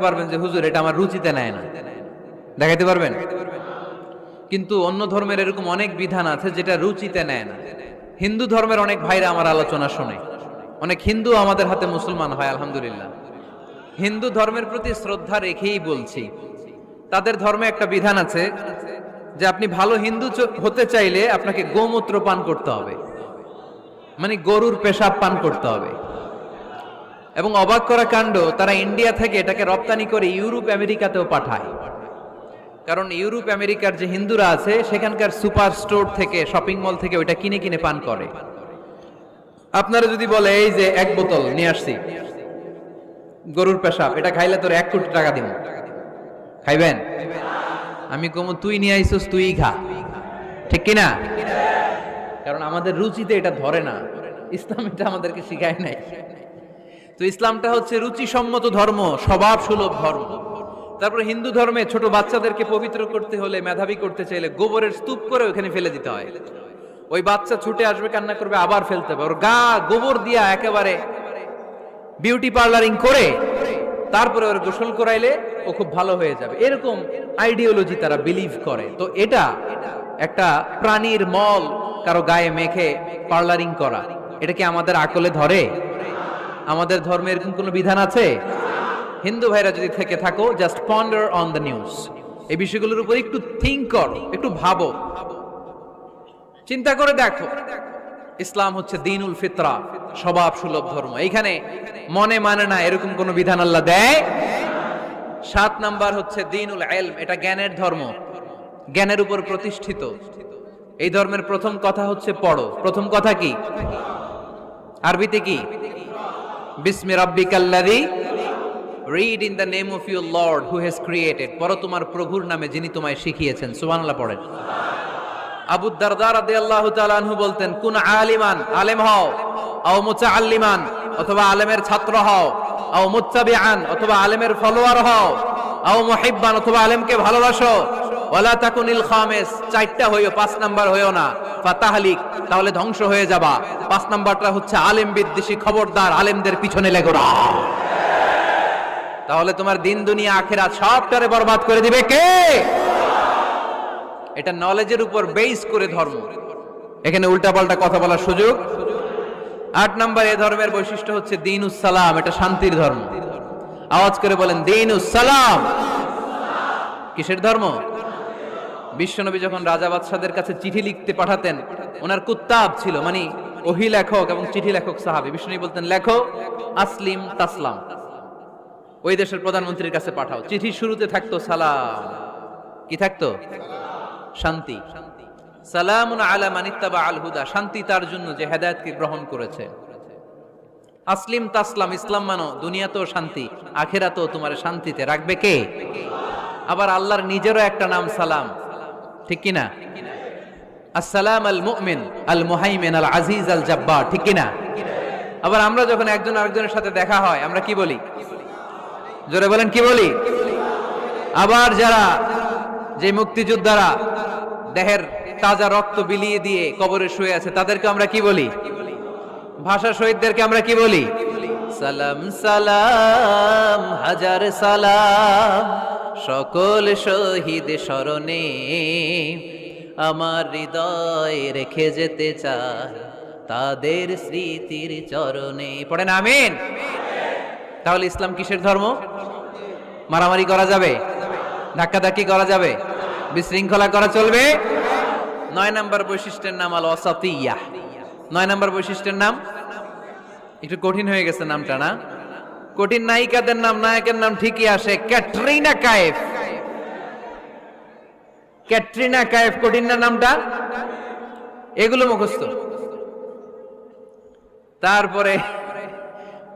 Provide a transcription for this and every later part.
পারবেন যে, হুজুর, এটা আমার রুচিতে নেয় না। দেখাতে পারবেন? কিন্তু অন্য ধর্মের এরকম অনেক বিধান আছে যেটা রুচিতে নেয় না। হিন্দু ধর্মের অনেক ভাইরা আমার আলোচনা শোনে। অনেক হিন্দু আমাদের হাতে মুসলমান হয়, আলহামদুলিল্লাহ। হিন্দু ধর্মের প্রতি শ্রদ্ধা রেখেই বলছি। তাদের ধর্মে একটা বিধান আছে যে, আপনি ভালো হিন্দু হতে চাইলে আপনাকে গোমূত্র পান করতে হবে। মানে গরুর পেশাব পান করতে হবে। এবং অবাক করা কাণ্ড, তারা ইন্ডিয়া থেকে এটাকে রপ্তানি করে ইউরোপ, আমেরিকাতেও পাঠায়। কারণ ইউরোপ, আমেরিকার যে হিন্দুরা আছে, সেখানকার সুপার স্টোর থেকে, শপিং মল থেকে ওইটা কিনে কিনে পান করে। আপনারা যদি বলে, এই যে এক বোতল, নিয়ে আসছি। গরুর পেশাব, এটা খাইলে তোর এক কোটি টাকা দিব খাইবেন? আমি কমু, তুই নিয়ে আইসস, তুই খা। ঠিক কিনা? কারণ আমাদের রুচিতে এটা ধরে না। ইসলাম এটা আমাদেরকে শিখায় নাই। তো ইসলামটা হচ্ছে রুচিসম্মত ধর্ম, স্বভাব সুলভ ধর্ম। তারপরে হিন্দু ধর্মে ছোট বাচ্চাদেরকে পবিত্র করতে হলে, মেধাবী করতে চাইলে গোবরের স্তূপ করে ওখানে ফেলে দিতে হয়। ওই বাচ্চা ছুটে আসবে, কান্না করবে, আবার ফেলতে হবে। ওর গা গোবর দিয়া একেবারে বিউটি পার্লারিং করে, তারপরে ওর গোসল করাইলে ও খুব ভালো হয়ে যাবে। এরকম আইডিওলজি তারা বিলিভ করে। তো এটা একটা প্রাণীর মল কারও গায়ে মেখে পার্লারিং করা। এটা কি আমাদের আকলে ধরে? আমাদের ধর্মে এরকম কোনো বিধান আছে? হিন্দু ভাইরা যদি থেকে থাকো just ponder on the news এই বিষয়গুলোর উপর একটু থিঙ্ক করো, একটু ভাবো। চিন্তা করে দেখো। ইসলাম হচ্ছে দিনুল ফিতরা, স্বভাব সুলভ ধর্ম। এইখানে মনে মানে না এরকম কোন বিধান আল্লাহ দেয়? সাত নাম্বার হচ্ছে দিনুল এলম, এটা জ্ঞানের ধর্ম। জ্ঞানের উপর প্রতিষ্ঠিত। এই ধর্মের প্রথম কথা হচ্ছে পড়ো। প্রথম কথা কি? আরবিতে কি? বিসমি রাব্বিকাল্লাযী। Read in the name of your lord who has created পড়ো তোমার প্রভুর নামে যিনি তোমায় শিখিয়েছেন। সুবহানাল্লাহ পড়েন। আবু দারদা রাদিয়াল্লাহু তাআলা আনহু বলতেন, কুন আলিমান? আলেম হও। আও মুতাআল্লিমান? অথবা আলেমের ছাত্র হও। আও মুত্তাবিআন? অথবা আলেমের ফলোয়ার হও। আও মুহিব্বান? অথবা আলেমকে ভালোবাসো। ওয়ালা তাকুনিল খামিস, চারটা হইও, পাঁচ নাম্বার হইও না। ফাতাহলিক, তাহলে ধ্বংস হয়ে যাবা। পাঁচ নাম্বারটা হচ্ছে আলেম বিদ্বেষী খবরদার, আলেমদের পিছনে লেগো তাহলে তোমার দিন, দুনিয়া, আখেরাত সবটারে বরবাদ করে দিবে কে? এটা নলেজের উপর বেস করে ধর্ম। এখানে উল্টাপাল্টা কথা বলার সুযোগ। আট নাম্বার, এ ধর্মের বৈশিষ্ট্য হচ্ছে দিন সালাম এটা শান্তির ধর্ম। আওয়াজ করে বলেন দিন সালাম কিসের ধর্ম? বিশ্বনবী যখন রাজা বাদশাদের কাছে চিঠি লিখতে পাঠাতেন, ওনার কুত্তাব ছিল মানে ওহি লেখক এবং চিঠি লেখক সাহাবি। বিষ্ণু বলতেন, লেখো, আসলিম তাসলাম। ওই দেশের প্রধানমন্ত্রীর কাছে পাঠাও। চিঠি শুরুতে থাকতো, সালাম। কি থাকতো? শান্তি। সালামুন আলা মানিত্তাবা আল হুদা। শান্তি তার জন্য যে হেদায়েতকে গ্রহণ করেছে। আসলিম তাসলাম, ইসলাম মানো, দুনিয়াতেও শান্তি, আখেরাতেও তোমার শান্তিতে রাখবে কে? আবার আল্লাহর নিজেরও একটা নাম, সালাম। ঠিক কি না? আসসালাম আল মুমিন, আল মুহাইমিন, আল আজিজ, আল জাব্বার, ঠিক কি না? আবার আমরা যখন একজন আরেকজনের সাথে দেখা হয়, আমরা কি বলি? জোরে বলেন, কি বলি? আবার যারা যে মুক্তিযোদ্ধারা দেহের তাজা রক্ত বিলিয়ে দিয়ে কবরে শুয়ে আছে, তাদেরকে আমরা কি বলি? ভাষা শহীদদেরকে আমরা কি বলি? সালাম সালাম, হাজার সালাম। সকল শহীদ স্মরণে আমার হৃদয় রেখে যেতে চায় তাদের স্মৃতির চরণে। পড়েন, আমিন। তাহলে ইসলাম কিসের ধর্ম? মারামারি করা যাবে? ধাক্কাধাক্কি করা যাবে? বিশৃঙ্খলা করা চলবে? নয় নাম্বার বৈশিষ্ট্যের নাম আল অসাতিয়া নয় নাম্বার বৈশিষ্ট্যের নাম? একটু কঠিন হয়ে গেছে নামটা, না? কঠিন নায়িকাদের নাম, নায়কের নাম ঠিকই আসে, ক্যাটরিনা কায়েফ। ক্যাটরিনা কায়েফ, কঠিন না নামটা? এগুলো মুখস্থ। তারপরে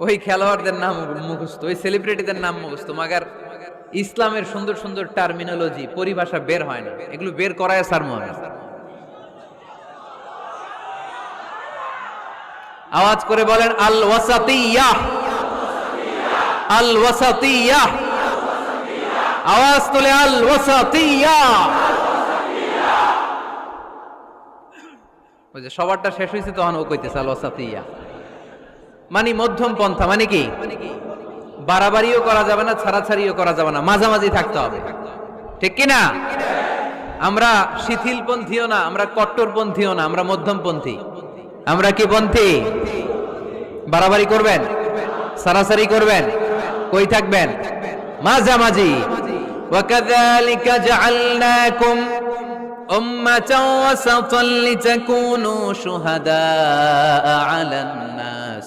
ওই খেলোয়াড়দের নাম মুখস্থ, ওই সেলিব্রিটিদের নাম মুখস্থ, মাগার ইসলামের সুন্দর সুন্দর টার্মিনোলজি পরিভাষা বের হয় না। এগুলো বের করায় স্যার মনে আওয়াজ করে বলেন আল ওয়াসাতিয়া আল ওয়াসাতিয়া আওয়াজ তোলে আল ওয়াসাতিয়া ওই যে সবারটা শেষ হয়েছে তখন ও কইতেছে আল ওয়াসাতিয়া মানে মধ্যম পন্থা মানে কি? বাড়াবাড়িও করা যাবে না, ছাড়াছাড়িও করা যাবে না, মাঝামাঝি থাকতে হবে। ঠিক কি না? আমরা শিথিলপন্থীও না, আমরা কট্টরপন্থীও না, আমরা মধ্যমপন্থী। আমরা কি পন্থী বাড়াবাড়ি করবেন সারাসারি করবেন কই থাকবেন মাঝামাঝি وكذلك جعلناكم أمة وسطا لتكونوا شهداء على الناس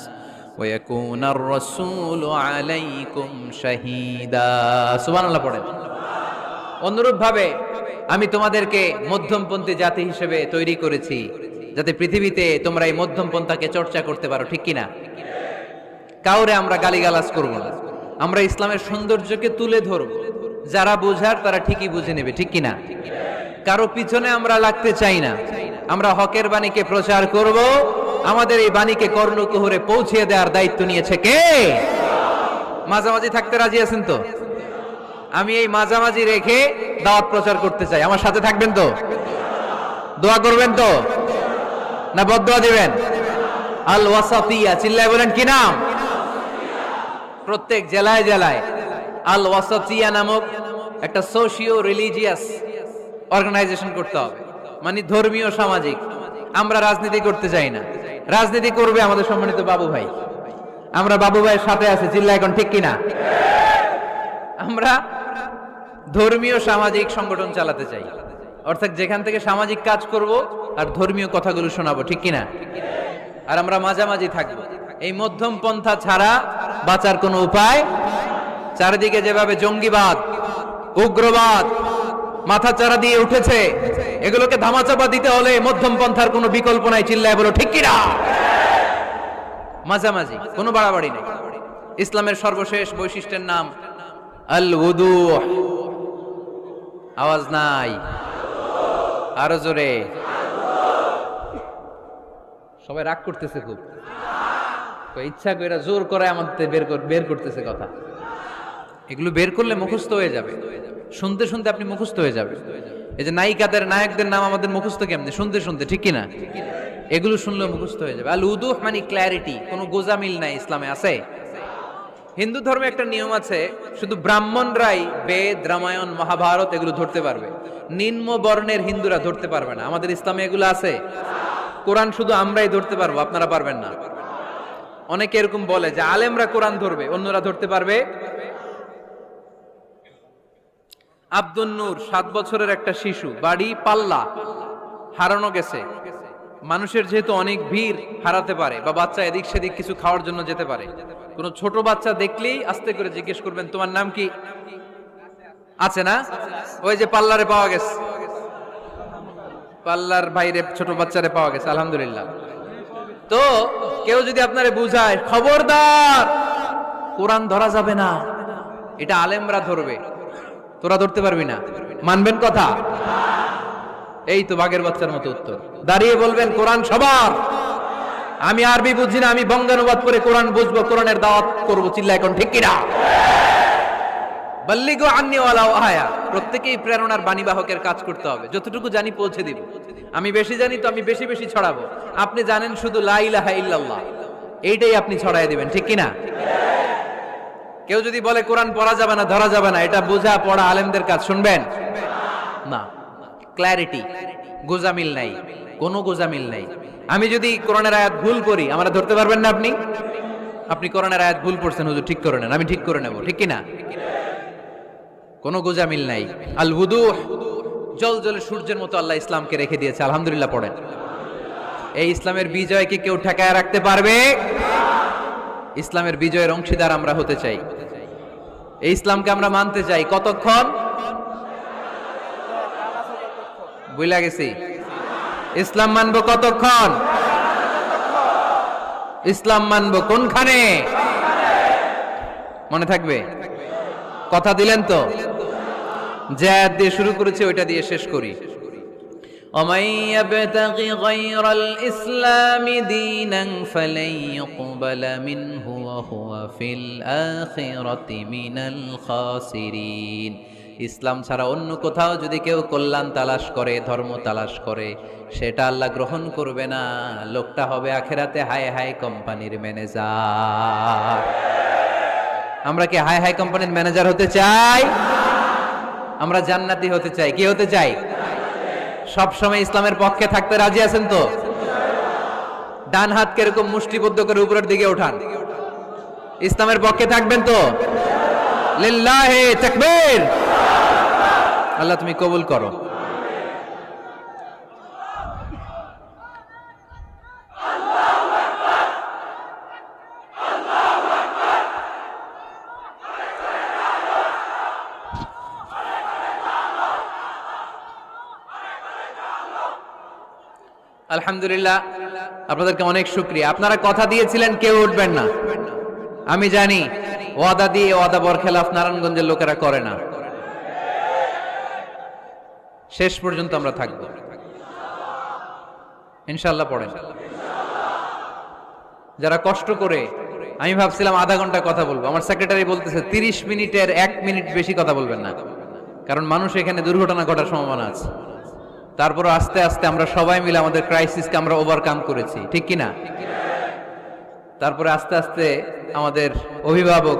ويكون الرسول عليكم شهيدا سبحان الله পড়েন অনুরূপভাবে আমি তোমাদেরকে মধ্যমপন্থী জাতি হিসেবে তৈরি করেছি যাতে পৃথিবীতে তোমরা এই মধ্যমপন্থাকে চর্চা করতে পারো, ঠিক কিনা? কাউরে আমরা গালিগালাজ করব না। আমরা ইসলামের সৌন্দর্যকে তুলে ধরব। যারা বোঝার তারা ঠিকই বুঝে নেবে, ঠিক কিনা? কারও পিছনে আমরা লাগতে চাই না। আমরা হকের বাণীকে প্রচার করব। আমাদের এই বাণীকে কর্ণকুহরে পৌঁছে দেওয়ার দায়িত্ব নিয়েছে কে? মাঝামাঝি থাকতে রাজি আছেন তো? আমি এই মাঝামাঝি রেখে দাওয়াত প্রচার করতে চাই। আমার সাথে থাকবেন তো? দোয়া করবেন তো? না বদোয়া দিবেন? আল ওয়াসাতিয়া চিল্লায় বলেন কি নাম? প্রত্যেক জেলায় জেলায় আল ওয়াসাতিয়া নামক একটা সোশিও রিলিজিয়াস অর্গানাইজেশন করতে হবে। মানে ধর্মীয়, সামাজিক। আমরা রাজনীতি করতে চাই না। রাজনীতি করবে আমাদের সম্মানিত বাবু ভাই। আমরা বাবু ভাইয়ের সাথে আছি চিল্লা এখন ঠিক কিনা? আমরা ধর্মীয়, সামাজিক সংগঠন চালাতে চাই। অর্থাৎ যেখান থেকে সামাজিক কাজ করব আর ধর্মীয় কথাগুলো শোনাবো, ঠিক কিনা? আর আমরা মাঝামাঝি থাকব। এই মধ্যম পন্থা ছাড়া বাঁচার কোনো উপায়? চারিদিকে যেভাবে জঙ্গিবাদ, উগ্রবাদ মাথা চারা দিয়ে উঠেছে, এগুলোকে ধামাচাপা দিতে হলে মধ্যম পন্থার কোনো বিকল্প নাই, চিল্লায় বলো, ঠিক কিনা? মাঝামাঝি, কোনো বাড়াবাড়ি নেই। ইসলামের সর্বশেষ বৈশিষ্ট্যের নাম আল উদু আওয়াজ নাই। আরও জোরে। সবাই রাগ করতেছে খুব। ইচ্ছা করে জোর করে আমাদের বের বের করতেছে কথা। এগুলো বের করলে মুখস্থ হয়ে যাবে। শুনতে শুনতে আপনি মুখস্থ হয়ে যাবে এই যে নায়িকাদের, নায়কদের নাম আমাদের মুখস্থ কেমনি? শুনতে শুনতে, ঠিক কিনা? এগুলো শুনলে মুখস্থ হয়ে যাবে। আল উদুহ মানে ক্ল্যারিটি, কোনো গোজামিল নাই ইসলামে, আছে? হিন্দু ধর্মে একটা নিয়ম আছে, শুধু ব্রাহ্মণরাই বেদ, রামায়ণ, মহাভারত এগুলো ধরতে পারবে। নিম্ন বর্ণের হিন্দুরা ধরতে পারবে না। আমাদের ইসলামে এগুলো আছে। কোরআন শুধু আমরাই ধরতে পারব, আপনারা পারবেন না। অনেকে এরকম বলে যে আলেমরা কোরআন ধরবে, অন্যরা ধরতে পারবে? আব্দুল নূর, সাত বছরের একটা শিশু, বাড়ি পাল্লা, হারানো গেছে। মানুষের যেহেতু অনেক ভিড় হারাতে পারে বা বাচ্চা এদিক সেদিক কিছু খাওয়ার জন্য যেতে পারে। কোনো ছোট বাচ্চা দেখলেই আস্তে করে জিজ্ঞেস করবেন, তোমার নাম কি? আছে না? ওই যে পাল্লারে পাওয়া গেছে। পাল্লার বাইরে ছোট বাচ্চারে পাওয়া গেছে, আলহামদুলিল্লাহ। তো কেউ যদি আপনারে বুঝায়, খবরদার, কোরআন ধরা যাবে না। এটা আলেমরা ধরবে। তোরা ধরতে পারবি না। মানবেন কথা? এই তো বাঘের বাচ্চার মতো উত্তর। দাঁড়িয়ে বলবেন, কোরআন সবার। আমি আরবি বুঝি না, আমি বঙ্গানুবাদ করে কোরআন বুঝব, কোরআনের দাওয়াত করব। চিল্লা এখন ঠিক কিনা? বাল্লিগো আন্নিওয়ালা আয়া প্রত্যেকেই প্রেরণার বাণীবাহকের কাজ করতে হবে। যতটুকু জানি পৌঁছে দিব। আমি বেশি জানি তো আমি বেশি বেশি ছড়াবো। আপনি জানেন শুধু লা ইলাহা ইল্লাল্লাহ। এইটাই আপনি ছড়াই দিবেন, ঠিক কিনা? কেউ যদি বলে, কোরআন পড়া যাবে না, ধরা যাবে না, এটা বোঝা পড়া আলেমদের কাজ, শুনবেন? না। ক্ল্যারিটি গোজামিল নাই। কোনো গোজামিল নাই। আমি যদি কোরআনের আয়াত ভুল করি, আমরা ধরতে পারবেন না আপনি? আপনি কোরআনের আয়াত ভুল পড়ছেন, হুজুর, ঠিক করে নেন। আমি ঠিক করে নেব, ঠিক কিনা? কোনো গোজামিল নাই। আল উদু জল জলে সূর্যের মতো আল্লাহ ইসলামকে রেখে দিয়েছে। আলহামদুলিল্লাহ পড়েন। এই ইসলামের বিজয়কে কেউ ঠেকায় রাখতে পারবে? ইসলামের বিজয়ের অংশীদার আমরা হতে চাই। এই ইসলামকে আমরা মানতে চাই। কতক্ষণ? বুঝলা গেছি? ইসলাম মানব কতক্ষণ? ইসলাম মানব কোনখানে? মনে থাকবে? কথা দিলেন তো? যে আয়াত দিয়ে শুরু করেছে ওইটা দিয়ে শেষ করি ومن يبتغ غير الإسلام دينا فلن يقبل منه وهو في الآخرة من الخاسرين ইসলাম ছাড়া অন্য কোথাও যদি কেউ কল্যাণ তালাশ করে ধর্ম তালাশ করে সেটা আল্লাহ গ্রহণ করবে না লোকটা হবে আখেরাতে হায় হায় কোম্পানির ম্যানেজার আমরা কি হাই হাই কোম্পানির ম্যানেজার হতে চাই আমরা জান্নাতি হতে চাই। কি হতে চাই? সব সময় ইসলামের পক্ষে থাকতে রাজি আছেন তো? ডান হাত কীরকম মুষ্টিবদ্ধ করে উপরের দিকে ওঠান। ইসলামের পক্ষে থাকবেন তো? আল্লাহ তুমি কবুল করো। আলহামদুলিল্লাহ, আপনাদেরকে অনেক শুক্রিয়া। আপনারা কথা দিয়েছিলেন, কেউ উঠবেন না। আমি জানি, ওয়াদা দিয়ে ওয়াদা বরখেলাফ নারায়ণগঞ্জের লোকেরা করে না। শেষ পর্যন্ত আমরা থাকব। ইনশাল্লাহ পড়েন। যারা কষ্ট করে, আমি ভাবছিলাম আধা ঘণ্টা কথা বলব। আমার সেক্রেটারি বলতেছে, তিরিশ মিনিটের এক মিনিট বেশি কথা বলবেন না। কারণ মানুষ এখানে দুর্ঘটনা ঘটার সম্ভাবনা আছে। তারপর আস্তে আস্তে আমরা সবাই মিলে আমাদের ক্রাইসিসকে আমরা ওভারকাম করেছি। ঠিক কিনা? তারপরে আস্তে আস্তে আমাদের অভিভাবক,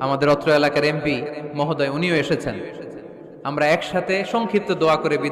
আমাদের অত্র এলাকার এমপি মহোদয়, উনিও এসেছেন। আমরা একসাথে সংক্ষিপ্ত দোয়া করে বিদায়